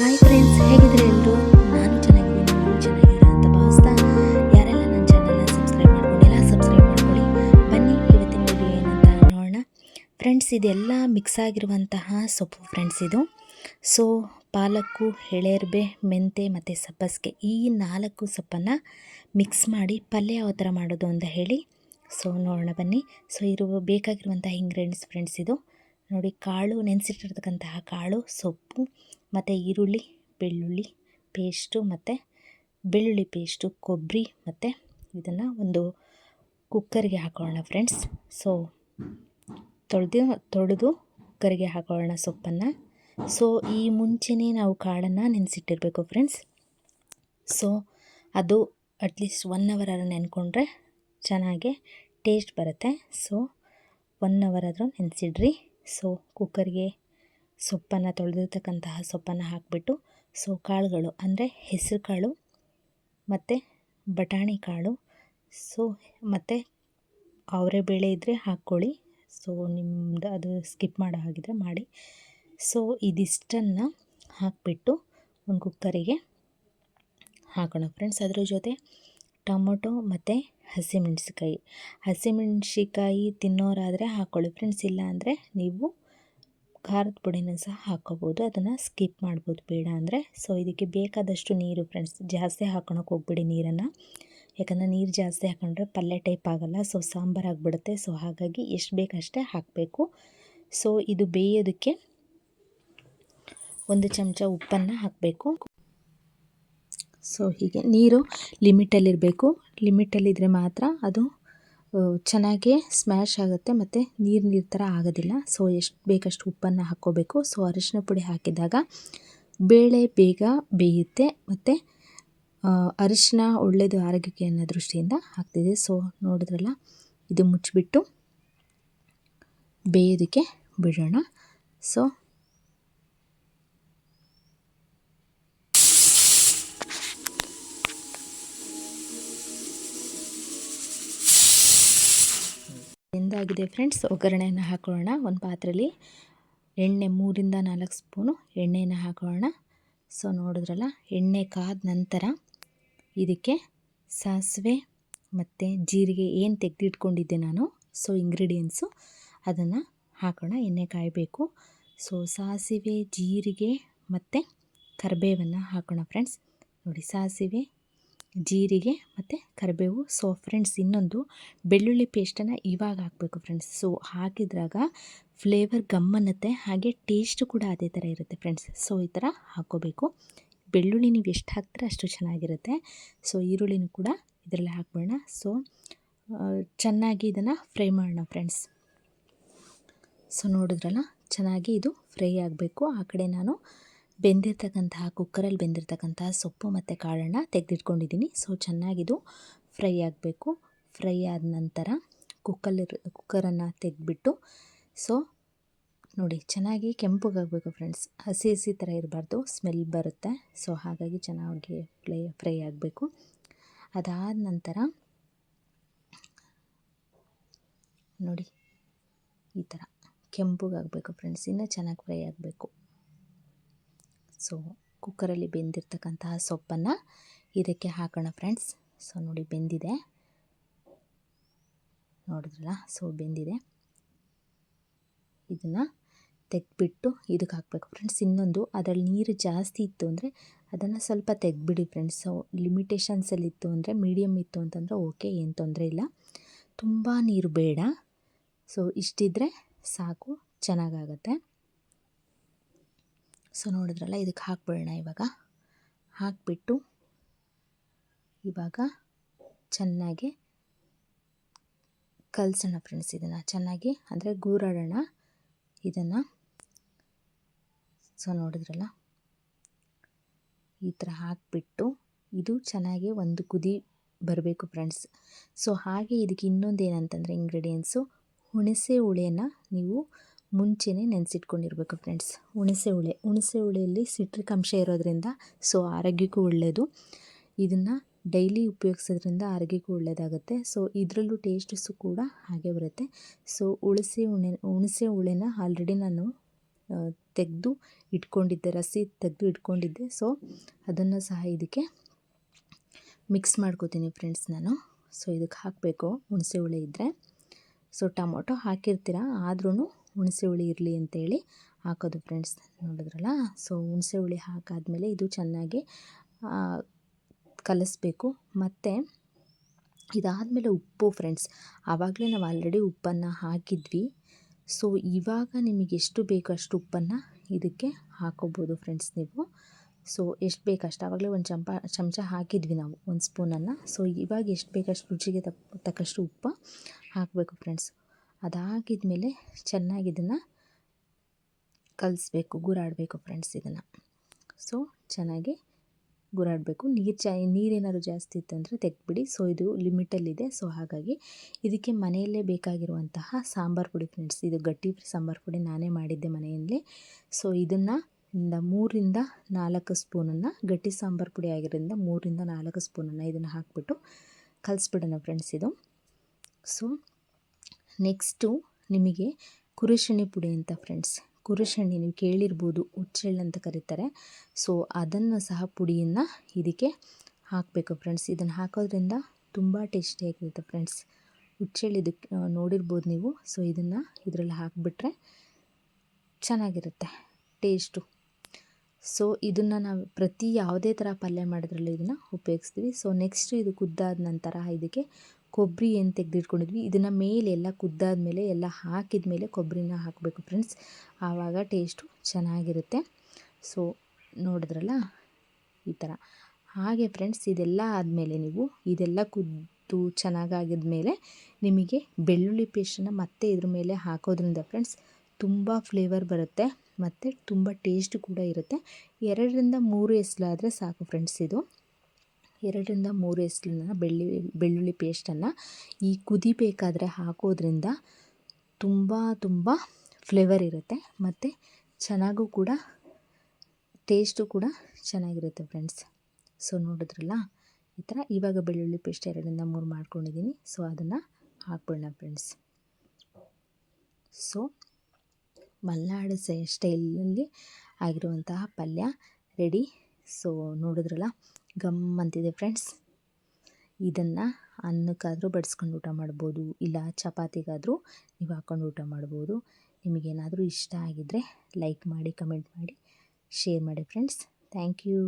Hi friends ಹೇಗಿದ್ರೆ ಎಲ್ಲರೂ ನಾನು ಚೆನ್ನಾಗಿದ್ದೀನಿ, ನೀವು ಚೆನ್ನಾಗಿದ್ದೀರಾ ಅಂತ ಭಾವಿಸ್ತಾ ಯಾರೆಲ್ಲ ನನ್ನ ಚಾನಲ್ನ ಸಬ್ಸ್ಕ್ರೈಬ್ ಮಾಡ್ಕೊಂಡಿಲ್ಲ ಸಬ್ಸ್ಕ್ರೈಬ್ ಮಾಡ್ಕೊಳ್ಳಿ. ಬನ್ನಿ, ಇವತ್ತಿನ ವಿಡಿಯೋ ಏನಂತ ನೋಡೋಣ. ಫ್ರೆಂಡ್ಸ್ ಇದೆಲ್ಲ ಮಿಕ್ಸ್ ಆಗಿರುವಂತಹ ಸೊಪ್ಪು ಫ್ರೆಂಡ್ಸ್ ಇದು. ಸೊ ಪಾಲಕ್ಕು ಎಳೆರ್ಬೆ ಮೆಂತೆ ಮತ್ತು ಸಬ್ಬಸ್ಗೆ ಈ ನಾಲ್ಕು ಸೊಪ್ಪನ್ನು ಮಿಕ್ಸ್ ಮಾಡಿ ಪಲ್ಯ ಯಾವ ಥರ ಮಾಡೋದು ಅಂತ ಹೇಳಿ. ಸೊ ನೋಡೋಣ ಬನ್ನಿ. ಸೊ ಇರುವ ಬೇಕಾಗಿರುವಂತಹ ಇಂಗ್ರೀಡಿಯೆಂಟ್ಸ್ ಫ್ರೆಂಡ್ಸ್ ಇದು. ನೋಡಿ ಕಾಳು ನೆನೆಸಿಟ್ಟಿರ್ತಕ್ಕಂತಹ ಕಾಳು, ಸೊಪ್ಪು ಮತ್ತು ಈರುಳ್ಳಿ, ಬೆಳ್ಳುಳ್ಳಿ ಪೇಸ್ಟು ಮತ್ತು ಬೆಳ್ಳುಳ್ಳಿ ಪೇಸ್ಟು, ಕೊಬ್ಬರಿ ಮತ್ತು ಇದನ್ನು ಒಂದು ಕುಕ್ಕರ್ಗೆ ಹಾಕೊಳ್ಳೋಣ ಫ್ರೆಂಡ್ಸ್. ಸೊ ತೊಳೆದು ತೊಳೆದು ಕುಕ್ಕರ್ಗೆ ಹಾಕೊಳ್ಳೋಣ ಸೊಪ್ಪನ್ನು. ಸೊ ಈ ಮುಂಚೆನೇ ನಾವು ಕಾಳನ್ನು ನೆನೆಸಿಟ್ಟಿರಬೇಕು ಫ್ರೆಂಡ್ಸ್. ಸೊ ಅದು ಅಟ್ಲೀಸ್ಟ್ ಒನ್ ಅವರ್ ಆದರೂ ನೆನ್ಕೊಂಡ್ರೆ ಚೆನ್ನಾಗೆ ಟೇಸ್ಟ್ ಬರುತ್ತೆ. ಸೊ ಒನ್ ಅವರ್ ಆದರೂ ನೆನೆಸಿಡ್ರಿ. ಸೊ ಕುಕ್ಕರ್ಗೆ ಸೊಪ್ಪನ್ನು ತೊಳೆದಿರ್ತಕ್ಕಂತಹ ಸೊಪ್ಪನ್ನು ಹಾಕಿಬಿಟ್ಟು, ಸೊ ಕಾಳುಗಳು ಅಂದರೆ ಹೆಸರು ಕಾಳು ಮತ್ತು ಬಟಾಣಿ ಕಾಳು. ಸೊ ಮತ್ತು ಅವರೇ ಬೇಳೆ ಇದ್ದರೆ ಹಾಕ್ಕೊಳ್ಳಿ. ಸೊ ನಿಮ್ಮದು ಅದು ಸ್ಕಿಪ್ ಮಾಡೋ ಹಾಗಿದ್ರೆ ಮಾಡಿ. ಸೊ ಇದಿಷ್ಟನ್ನು ಹಾಕಿಬಿಟ್ಟು ಒಂದು ಕುಕ್ಕರಿಗೆ ಹಾಕೋಣ ಫ್ರೆಂಡ್ಸ್ ಅದರ ಜೊತೆ ಟೊಮೊಟೊ ಮತ್ತು ಹಸಿಮೆಣ್ಸಿಕಾಯಿ ಹಸಿಮೆಣ್ಸಿಕಾಯಿ ತಿನ್ನೋರಾದರೆ ಹಾಕ್ಕೊಳ್ಳಿ ಫ್ರೆಂಡ್ಸ್ ಇಲ್ಲ ಅಂದರೆ ನೀವು ಖಾರದ ಪುಡಿನ ಸಹ ಹಾಕ್ಕೋಬೋದು ಅದನ್ನು ಸ್ಕಿಪ್ ಮಾಡ್ಬೋದು. ಬೇಡ ಅಂದರೆ. ಸೊ ಇದಕ್ಕೆ ಬೇಕಾದಷ್ಟು ನೀರು ಫ್ರೆಂಡ್ಸ್ ಜಾಸ್ತಿ ಹಾಕೊಳಕ್ಕೆ ಹೋಗ್ಬಿಡಿ ನೀರನ್ನು. ಯಾಕಂದರೆ ನೀರು ಜಾಸ್ತಿ ಹಾಕೊಂಡ್ರೆ ಪಲ್ಯ ಟೈಪ್ ಆಗೋಲ್ಲ. ಸೊ ಸಾಂಬಾರು ಆಗಿಬಿಡುತ್ತೆ. ಸೊ ಹಾಗಾಗಿ ಎಷ್ಟು ಬೇಕಷ್ಟೇ ಹಾಕಬೇಕು. ಸೊ ಇದು ಬೇಯೋದಕ್ಕೆ ಒಂದು ಚಮಚ ಉಪ್ಪನ್ನು ಹಾಕಬೇಕು. ಸೊ ಹೀಗೆ. ನೀರು ಲಿಮಿಟಲ್ಲಿರಬೇಕು. ಲಿಮಿಟಲ್ಲಿದ್ದರೆ ಮಾತ್ರ ಅದು ಚೆನ್ನಾಗಿ ಸ್ಮ್ಯಾಶ್ ಆಗುತ್ತೆ ಮತ್ತು ನೀರು ನೀರು ಥರ ಆಗೋದಿಲ್ಲ. ಸೊ ಎಷ್ಟು ಬೇಕಷ್ಟು ಉಪ್ಪನ್ನು ಹಾಕ್ಕೋಬೇಕು. ಸೊ ಅರಿಶಿನ ಪುಡಿ ಹಾಕಿದಾಗ ಬೇಳೆ ಬೇಗ ಬೇಯುತ್ತೆ ಮತ್ತು ಅರಿಶಿನ ಒಳ್ಳೆಯದು ಆರೋಗ್ಯಕ್ಕೆ ಅನ್ನೋ ದೃಷ್ಟಿಯಿಂದ ಹಾಕ್ತಿದೆ ಸೊ ನೋಡಿದ್ರಲ್ಲ, ಇದು ಮುಚ್ಚಿಬಿಟ್ಟು ಬೇಯೋದಕ್ಕೆ ಬಿಡೋಣ. So ಎಂದಾಗಿದೆ friends. ಒಗ್ಗರಣೆಯನ್ನು ಹಾಕೊಳ್ಳೋಣ. ಒಂದು ಪಾತ್ರೆಯಲ್ಲಿ ಎಣ್ಣೆ ಮೂರಿಂದ ನಾಲ್ಕು ಸ್ಪೂನು ಎಣ್ಣೆಯನ್ನು ಹಾಕೊಳ್ಳೋಣ. ಸೊ ನೋಡಿದ್ರಲ್ಲ, ಎಣ್ಣೆ ಕಾದ ನಂತರ ಇದಕ್ಕೆ ಸಾಸಿವೆ ಮತ್ತು ಜೀರಿಗೆ ಏನು ತೆಗೆದಿಟ್ಕೊಂಡಿದ್ದೆ ನಾನು, ಸೊ ಇಂಗ್ರೀಡಿಯೆಂಟ್ಸು ಅದನ್ನು ಹಾಕೋಣ. ಎಣ್ಣೆ ಕಾಯಬೇಕು. ಸೊ ಸಾಸಿವೆ, ಜೀರಿಗೆ ಮತ್ತು ಕರಿಬೇವನ್ನು ಹಾಕೋಣ ಫ್ರೆಂಡ್ಸ್. ನೋಡಿ, ಸಾಸಿವೆ ಜೀರಿಗೆ ಮತ್ತು ಕರಿಬೇವು. ಸೊ ಫ್ರೆಂಡ್ಸ್ ಇನ್ನೊಂದು ಬೆಳ್ಳುಳ್ಳಿ ಪೇಸ್ಟನ್ನು ಇವಾಗ ಹಾಕಬೇಕು ಫ್ರೆಂಡ್ಸ್ ಸೊ ಹಾಕಿದ್ರಾಗ ಫ್ಲೇವರ್ ಗಮ್ಮನ್ನುತ್ತೆ ಹಾಗೆ ಟೇಸ್ಟು ಕೂಡ ಅದೇ ಥರ ಇರುತ್ತೆ ಫ್ರೆಂಡ್ಸ್ ಸೊ ಈ ಥರ ಹಾಕ್ಕೋಬೇಕು. ಬೆಳ್ಳುಳ್ಳಿ ನೀವು ಎಷ್ಟು ಹಾಕ್ತೀರ ಅಷ್ಟು ಚೆನ್ನಾಗಿರುತ್ತೆ. ಸೊ ಈರುಳ್ಳಿನೂ ಕೂಡ ಇದರಲ್ಲಿ ಹಾಕ್ಬೋಣ. ಸೊ ಚೆನ್ನಾಗಿ ಇದನ್ನು ಫ್ರೈ ಮಾಡೋಣ ಫ್ರೆಂಡ್ಸ್ ಸೊ ನೋಡಿದ್ರಲ್ಲ? ಚೆನ್ನಾಗಿ ಇದು ಫ್ರೈ ಆಗಬೇಕು. ಆ ಕಡೆ ನಾನು ಬೆಂದಿರ್ತಕ್ಕಂತಹ, ಕುಕ್ಕರಲ್ಲಿ ಬೆಂದಿರ್ತಕ್ಕಂತಹ ಸೊಪ್ಪು ಮತ್ತು ಕಾಳನ್ನು ತೆಗೆದಿಟ್ಕೊಂಡಿದ್ದೀನಿ. ಸೊ ಚೆನ್ನಾಗಿದು ಫ್ರೈ ಆಗಬೇಕು. ಫ್ರೈ ಆದ ನಂತರ ಕುಕ್ಕಲ್ಲಿ ಕುಕ್ಕರನ್ನು ತೆಗೆದ್ಬಿಟ್ಟು ಸೊ ನೋಡಿ ಚೆನ್ನಾಗಿ ಕೆಂಪಗಾಗಬೇಕು ಫ್ರೆಂಡ್ಸ್ ಹಸಿ ಹಸಿ ಥರ ಇರಬಾರ್ದು ಸ್ಮೆಲ್ ಬರುತ್ತೆ. ಸೊ ಹಾಗಾಗಿ ಚೆನ್ನಾಗಿ ಫ್ರೈ ಫ್ರೈ ಆಗಬೇಕು. ಅದಾದ ನಂತರ ನೋಡಿ ಈ ಥರ ಕೆಂಪಗಾಗಬೇಕು ಫ್ರೆಂಡ್ಸ್ ಇನ್ನೂ ಚೆನ್ನಾಗಿ ಫ್ರೈ ಆಗಬೇಕು. ಸೊ ಕುಕ್ಕರಲ್ಲಿ ಬೆಂದಿರ್ತಕ್ಕಂತಹ ಸೊಪ್ಪನ್ನು ಇದಕ್ಕೆ ಹಾಕೋಣ ಫ್ರೆಂಡ್ಸ್ ಸೊ ನೋಡಿ ಬೆಂದಿದೆ. ನೋಡಿದ್ರಲ್ಲ? ಸೊ ಬೆಂದಿದೆ. ಇದನ್ನು ತೆಗೆದ್ಬಿಟ್ಟು ಇದಕ್ಕೆ ಹಾಕಬೇಕು ಫ್ರೆಂಡ್ಸ್ ಇನ್ನೊಂದು ಅದರಲ್ಲಿ ನೀರು ಜಾಸ್ತಿ ಇತ್ತು ಅಂದರೆ ಅದನ್ನು ಸ್ವಲ್ಪ ತೆಗೆದ್ಬಿಡಿ ಫ್ರೆಂಡ್ಸ್ ಸೊ ಲಿಮಿಟೇಷನ್ಸಲ್ಲಿ ಇತ್ತು ಅಂದರೆ ಮೀಡಿಯಮ್ ಇತ್ತು ಅಂತಂದರೆ ಓಕೆ ಏನು ತೊಂದರೆ ಇಲ್ಲ. ತುಂಬ ನೀರು ಬೇಡ. ಸೊ ಇಷ್ಟಿದ್ರೆ ಸಾಕು, ಚೆನ್ನಾಗಾಗತ್ತೆ. ಸೊ ನೋಡಿದ್ರಲ್ಲ, ಇದಕ್ಕೆ ಹಾಕ್ಬಿಡೋಣ ಇವಾಗ. ಹಾಕಿಬಿಟ್ಟು, ಇವಾಗ ಚೆನ್ನಾಗಿ ಕಲಸೋಣ ಫ್ರೆಂಡ್ಸ್ ಇದನ್ನು. ಚೆನ್ನಾಗಿ, ಅಂದರೆ ಗೂರಾಡೋಣ ಇದನ್ನು. ಸೊ ನೋಡಿದ್ರಲ್ಲ, ಈ ಥರ ಹಾಕಿಬಿಟ್ಟು, ಇದು ಚೆನ್ನಾಗಿ ಒಂದು ಕುದಿ ಬರಬೇಕು ಫ್ರೆಂಡ್ಸ್ ಸೊ ಹಾಗೆ ಇದಕ್ಕೆ ಇನ್ನೊಂದು ಏನಂತಂದರೆ ಇಂಗ್ರೀಡಿಯೆಂಟ್ಸು ಹುಣಸೆ ಹುಳಿಯನ್ನು ನೀವು ಮುಂಚೆನೇ ನೆನೆಸಿಟ್ಕೊಂಡಿರ್ಬೇಕು ಫ್ರೆಂಡ್ಸ್ ಹುಣಸೆ ಹುಳಿ, ಹುಣಸೆ ಹುಳಿಯಲ್ಲಿ ಸಿಟ್ರಿಕ್ ಅಂಶ ಇರೋದ್ರಿಂದ ಸೊ ಆರೋಗ್ಯಕ್ಕೂ ಒಳ್ಳೆಯದು ಇದನ್ನು ಡೈಲಿ ಉಪಯೋಗಿಸೋದ್ರಿಂದ ಆರೋಗ್ಯಕ್ಕೂ ಒಳ್ಳೆಯದಾಗುತ್ತೆ ಸೊ ಇದರಲ್ಲೂ ಟೇಸ್ಟಸ್ಸು ಕೂಡ ಹಾಗೆ ಬರುತ್ತೆ. ಸೊ ಹುಣಸೆ ಹುಣೆ ಹುಣಸೆ ಹುಳಿನ ಆಲ್ರೆಡಿ ನಾನು ತೆಗೆದು ಇಟ್ಕೊಂಡಿದ್ದೆ, ರಸಿ ತೆಗೆದು ಇಟ್ಕೊಂಡಿದ್ದೆ. ಸೊ ಅದನ್ನು ಸಹ ಇದಕ್ಕೆ ಮಿಕ್ಸ್ ಮಾಡ್ಕೋತೀನಿ ಫ್ರೆಂಡ್ಸ್ ನಾನು. ಸೊ ಇದಕ್ಕೆ ಹಾಕಬೇಕು ಹುಣಸೆ ಹುಳಿ ಇದ್ದರೆ ಸೊ ಟೊಮೊಟೊ ಹಾಕಿರ್ತೀರ ಆದ್ರೂ ಹುಣಸೆ ಹುಳಿ ಇರಲಿ ಅಂತೇಳಿ ಹಾಕೋದು ಫ್ರೆಂಡ್ಸ್ ನೋಡಿದ್ರಲ್ಲ? ಸೊ ಹುಣಸೆ ಹುಳಿ ಹಾಕಾದಮೇಲೆ ಇದು ಚೆನ್ನಾಗಿ ಕಲಿಸ್ಬೇಕು. ಮತ್ತು ಇದಾದಮೇಲೆ ಉಪ್ಪು ಫ್ರೆಂಡ್ಸ್ ಆವಾಗಲೇ ನಾವು ಆಲ್ರೆಡಿ ಉಪ್ಪನ್ನು ಹಾಕಿದ್ವಿ. ಸೊ ಇವಾಗ ನಿಮಗೆ ಎಷ್ಟು ಬೇಕೋ ಅಷ್ಟು ಉಪ್ಪನ್ನು ಇದಕ್ಕೆ ಹಾಕೋಬೋದು ಫ್ರೆಂಡ್ಸ್ ನೀವು. ಸೊ ಎಷ್ಟು ಬೇಕಷ್ಟು ಆವಾಗಲೇ ಒಂದು ಚಂಪ, ಚಮಚ ಹಾಕಿದ್ವಿ ನಾವು, ಒಂದು ಸ್ಪೂನನ್ನು ಸೊ ಇವಾಗ ಎಷ್ಟು ಬೇಕಷ್ಟು ರುಚಿಗೆ ತಕ್ಕ ತಕ್ಕಷ್ಟು ಉಪ್ಪು ಹಾಕಬೇಕು ಫ್ರೆಂಡ್ಸ್ ಅದಾಗಿದ ಮೇಲೆ ಚೆನ್ನಾಗಿ ಇದನ್ನು ಕಲಿಸ್ಬೇಕು, ಗುರಾಡಬೇಕು ಫ್ರೆಂಡ್ಸ್ ಇದನ್ನು. ಸೊ ಚೆನ್ನಾಗಿ ಗುರಾಡಬೇಕು. ನೀರು ಚ, ನೀರೇನಾದ್ರು ಜಾಸ್ತಿ ಇತ್ತಂದರೆ ತೆಗ್ದುಬಿಡಿ. ಸೊ ಇದು ಲಿಮಿಟಲ್ಲಿದೆ. ಸೊ ಹಾಗಾಗಿ ಇದಕ್ಕೆ ಮನೆಯಲ್ಲೇ ಬೇಕಾಗಿರುವಂತಹ ಸಾಂಬಾರು ಪುಡಿ ಫ್ರೆಂಡ್ಸ್ ಇದು ಗಟ್ಟಿ ಸಾಂಬಾರು ಪುಡಿ ನಾನೇ ಮಾಡಿದ್ದೆ ಮನೆಯಲ್ಲಿ. ಸೊ ಇದನ್ನು ಇಂದ ಮೂರಿಂದ ನಾಲ್ಕು ಸ್ಪೂನನ್ನು, ಗಟ್ಟಿ ಸಾಂಬಾರು ಪುಡಿ ಆಗಿರೋದ್ರಿಂದ ಮೂರಿಂದ ನಾಲ್ಕು ಸ್ಪೂನನ್ನು ಇದನ್ನು ಹಾಕಿಬಿಟ್ಟು ಕಲಿಸ್ಬಿಡೋಣ ಫ್ರೆಂಡ್ಸ್ ಇದು. ಸೊ ನೆಕ್ಸ್ಟು ನಿಮಗೆ ಕುರುಶಣಿ ಪುಡಿ ಅಂತ ಫ್ರೆಂಡ್ಸ್ ಕುರುಶಣಿ ನೀವು ಕೇಳಿರ್ಬೋದು, ಹುಚ್ಚೆಳ್ಳು ಅಂತ ಕರೀತಾರೆ. ಸೊ ಅದನ್ನು ಸಹ ಪುಡಿಯನ್ನು ಇದಕ್ಕೆ ಹಾಕಬೇಕು ಫ್ರೆಂಡ್ಸ್ ಇದನ್ನು ಹಾಕೋದ್ರಿಂದ ತುಂಬ ಟೇಸ್ಟಿಯಾಗಿರುತ್ತೆ ಫ್ರೆಂಡ್ಸ್ ಹುಚ್ಚೆಳ್ಳು ಇದಕ್ಕೆ ನೋಡಿರ್ಬೋದು ನೀವು. ಸೊ ಇದನ್ನು ಇದರಲ್ಲಿ ಹಾಕಿಬಿಟ್ರೆ ಚೆನ್ನಾಗಿರುತ್ತೆ ಟೇಸ್ಟು ಸೊ ಇದನ್ನು ನಾವು ಪ್ರತಿ ಯಾವುದೇ ಥರ ಪಲ್ಯ ಮಾಡೋದ್ರಲ್ಲೂ ಇದನ್ನು ಉಪಯೋಗಿಸ್ತೀವಿ. ಸೊ ನೆಕ್ಸ್ಟ್ ಇದು ಕುದ್ದಾದ ನಂತರ ಇದಕ್ಕೆ ಕೊಬ್ಬರಿ ಏನು ತೆಗೆದಿಟ್ಕೊಂಡಿದ್ವಿ, ಇದನ್ನು ಮೇಲೆಲ್ಲ ಕುದ್ದಾದ ಮೇಲೆ ಎಲ್ಲ ಹಾಕಿದ ಮೇಲೆ ಕೊಬ್ಬರಿನ ಹಾಕಬೇಕು ಫ್ರೆಂಡ್ಸ್ ಆವಾಗ ಟೇಸ್ಟು ಚೆನ್ನಾಗಿರುತ್ತೆ. ಸೊ ನೋಡಿದ್ರಲ್ಲ? ಈ ಥರ ಹಾಗೆ ಫ್ರೆಂಡ್ಸ್ ಇದೆಲ್ಲ ಆದಮೇಲೆ ನೀವು ಇದೆಲ್ಲ ಕುದ್ದು ಚೆನ್ನಾಗಾಗಿದ ಮೇಲೆ ನಿಮಗೆ ಬೆಳ್ಳುಳ್ಳಿ ಪೇಸ್ಟನ್ನು ಮತ್ತೆ ಇದ್ರ ಮೇಲೆ ಹಾಕೋದ್ರಿಂದ ಫ್ರೆಂಡ್ಸ್ ತುಂಬ ಫ್ಲೇವರ್ ಬರುತ್ತೆ ಮತ್ತು ತುಂಬ ಟೇಸ್ಟ್ ಕೂಡ ಇರುತ್ತೆ. ಎರಡರಿಂದ ಮೂರು ಎಸ್ಲಾದರೆ ಸಾಕು ಫ್ರೆಂಡ್ಸ್ ಇದು. ಎರಡರಿಂದ ಮೂರು ಎಸ್ಲನ್ನ ಬೆಳ್ಳಿ, ಬೆಳ್ಳುಳ್ಳಿ ಪೇಸ್ಟನ್ನು ಈ ಕುದಿಬೇಕಾದ್ರೆ ಹಾಕೋದ್ರಿಂದ ತುಂಬ ತುಂಬ ಫ್ಲೇವರ್ ಇರುತ್ತೆ ಮತ್ತು ಚೆನ್ನಾಗೂ ಕೂಡ ಟೇಸ್ಟು ಕೂಡ ಚೆನ್ನಾಗಿರುತ್ತೆ ಫ್ರೆಂಡ್ಸ್ ಸೊ ನೋಡಿದ್ರಲ್ಲ? ಈ ಥರ ಇವಾಗ ಬೆಳ್ಳುಳ್ಳಿ ಪೇಸ್ಟ್ ಎರಡರಿಂದ ಮೂರು ಮಾಡ್ಕೊಂಡಿದ್ದೀನಿ. ಸೊ ಅದನ್ನು ಹಾಕ್ಬಿಡೋಣ ಫ್ರೆಂಡ್ಸ್ ಸೊ ಮಲೆನಾಡು ಸ್ಟೈಲಲ್ಲಿ ಆಗಿರುವಂತಹ ಪಲ್ಯ ರೆಡಿ ಸೊ ನೋಡಿದ್ರಲ್ಲ? ಗಮ್ ಅಂತಿದೆ ಫ್ರೆಂಡ್ಸ್ ಇದನ್ನು ಅನ್ನಕ್ಕಾದರೂ ಬಡಿಸ್ಕೊಂಡು ಊಟ ಮಾಡ್ಬೋದು, ಇಲ್ಲ ಚಪಾತಿಗಾದರೂ ನೀವು ಹಾಕ್ಕೊಂಡು ಊಟ ಮಾಡ್ಬೋದು. ನಿಮಗೇನಾದರೂ ಇಷ್ಟ ಆಗಿದ್ದರೆ ಲೈಕ್ ಮಾಡಿ ಕಮೆಂಟ್ ಮಾಡಿ ಶೇರ್ ಮಾಡಿ ಫ್ರೆಂಡ್ಸ್ ಥ್ಯಾಂಕ್ ಯು